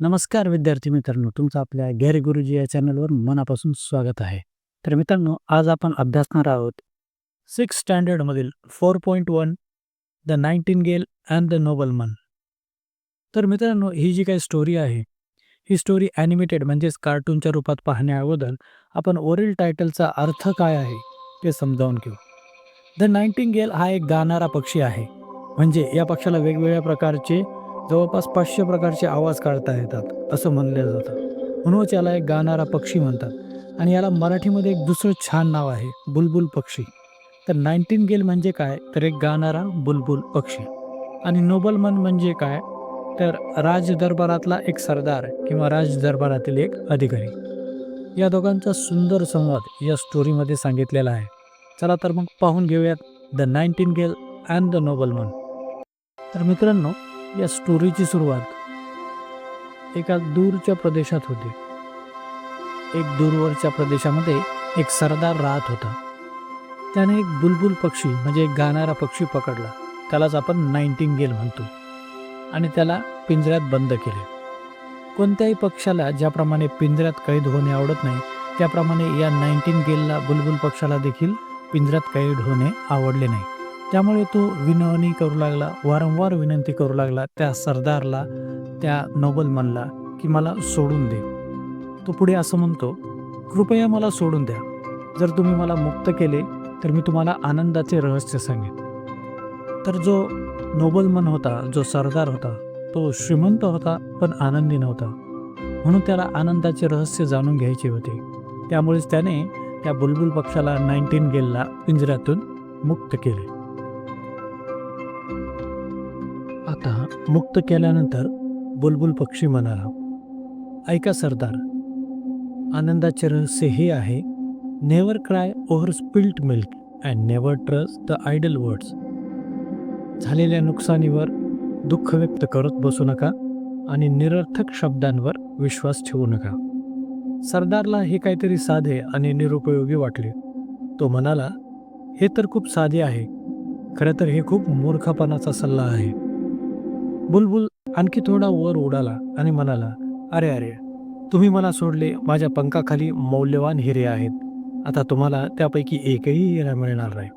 नमस्कार विद्यार्थी मित्रांनो तुमचं आपल्या गॅरी गुरुजी या चॅनलवर मनापासून स्वागत आहे. तर मित्रांनो आज आपण अभ्यासणार आहोत six स्टँडर्डमधील four point one the nightingale and the nobleman. तर मित्रांनो ही जी काही स्टोरी आहे ही स्टोरी ॲनिमेटेड म्हणजेच कार्टूनच्या रूपात पाहण्याअगोदर आपण ओरिल टायटलचा अर्थ काय आहे? ते समजावून घेऊ. द नाईन्टीन गेल हा एक गाणारा पक्षी आहे. म्हणजे या पक्षाला वेगवेगळ्या प्रकारचे जवळपास पाचशे प्रकारचे आवाज काढता येतात असं म्हणलं जातं. म्हणूनच याला एक गाणारा पक्षी म्हणतात. आणि याला मराठीमध्ये एक दुसरं छान नाव आहे बुलबुल पक्षी. तर नाईन्टीन गेल म्हणजे काय? तर एक गाणारा बुलबुल पक्षी. आणि नोबलमन म्हणजे काय? तर राज दरबारातला एक सरदार किंवा राज दरबारातील एक अधिकारी. या दोघांचा सुंदर संवाद या स्टोरीमध्ये सांगितलेला आहे. चला तर मग पाहून घेऊयात the nightingale and the nobleman तर मित्रांनो या स्टोरीची सुरुवात एका दूरच्या प्रदेशात होते. एक दूरवरच्या प्रदेशामध्ये एक सरदार राहत होता. त्याने एक बुलबुल पक्षी म्हणजे एक गाणारा पक्षी पकडला. त्यालाच आपण नाईन्टीन गेल म्हणतो. आणि त्याला पिंजऱ्यात बंद केले. कोणत्याही पक्षाला ज्याप्रमाणे पिंजऱ्यात कैद होणे आवडत नाही त्याप्रमाणे या नाईन्टीन गेलला बुलबुल पक्षाला देखील पिंजऱ्यात कैद होणे आवडले नाही. त्यामुळे तो विनवणी करू लागला वारंवार विनंती करू लागला त्या सरदारला त्या नोबलमनला की मला सोडून दे. तो पुढे असं म्हणतो कृपया मला सोडून द्या. जर तुम्ही मला मुक्त केले तर मी तुम्हाला आनंदाचे रहस्य सांगेन. तर जो नोबलमन होता जो सरदार होता तो श्रीमंत होता पण आनंदी नव्हता. म्हणून त्याला आनंदाचे रहस्य जाणून घ्यायचे होते. त्यामुळेच त्याने त्या बुलबुल पक्षाला नाईन्टीन गेलला पिंजऱ्यातून मुक्त केले. आता मुक्त केल्यानंतर बुलबुल पक्षी म्हणाला ऐका सरदार आनंदाचे रहस्य हे आहे never cry over spilt milk and never trust the idle words. झालेल्या नुकसानीवर दुःख व्यक्त करत बसू नका आणि निरर्थक शब्दांवर विश्वास ठेवू नका. सरदारला हे काहीतरी साधे आणि निरुपयोगी वाटले. तो म्हणाला हे तर खूप साधे आहे. खरं तर हे खूप मूर्खपणाचा सल्ला आहे. बुलबुल आणखी थोडा वर उडाला आणि म्हणाला अरे अरे तुम्ही मला सोडले. माझ्या पंखाखाली मौल्यवान हिरे आहेत. आता तुम्हाला त्यापैकी एकही हिरा मिळणार नाही.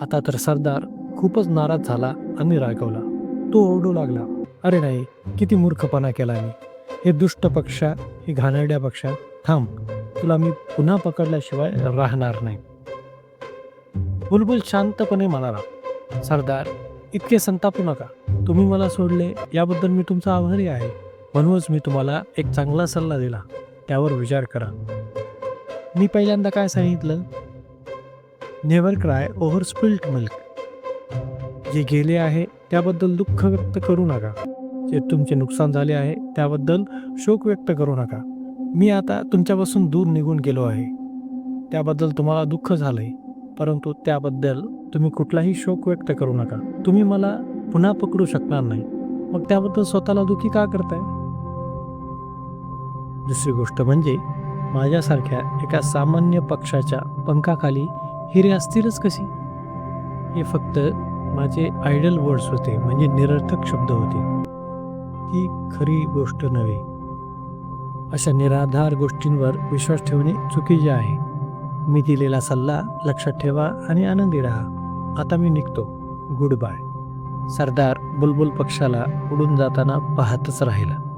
आता तर सरदार खूपच नाराज झाला आणि रागवला. तो ओरडू लागला. अरे नाही किती मूर्खपणा केला मी. हे दुष्ट पक्षा हे घाणेरड्या पक्षा थांब तुला मी पुन्हा पकडल्याशिवाय राहणार नाही. बुलबुल शांतपणे म्हणाला सरदार इतके संतापू नका. तुम्ही मला सोडले याबद्दल मी तुमचा आभारी आहे. म्हणूनच मी तुम्हाला एक चांगला सल्ला दिला. त्यावर विचार करा. मी पहिल्यांदा काय सांगितलं? Never cry over spilt milk जे गेले आहे त्याबद्दल दुःख व्यक्त करू नका. जे तुमचे नुकसान झाले आहे त्याबद्दल शोक व्यक्त करू नका. मी आता तुमच्यापासून दूर निघून गेलो आहे. त्याबद्दल तुम्हाला दुःख झालंय परंतु त्याबद्दल तुम्ही कुठलाही शोक व्यक्त करू नका. तुम्ही मला पुन्हा पकडू शकणार नाही. मग त्याबद्दल स्वतःला दुःखी का करताय? दुसरी गोष्ट म्हणजे माझ्यासारख्या एका सामान्य पक्षाच्या पंखाखाली हिरे असतीलच कशी? हे फक्त माझे आयडल वर्ड्स होते म्हणजे निरर्थक शब्द होते. ती खरी गोष्ट नव्हे. अशा निराधार गोष्टींवर विश्वास ठेवणे चुकीचे आहे. मी दिलेला सल्ला लक्षात ठेवा आणि आनंदी राहा. आता मी निघतो. गुड बाय सरदार बुलबुल पक्षाला उडून जाताना पाहतच राहिला.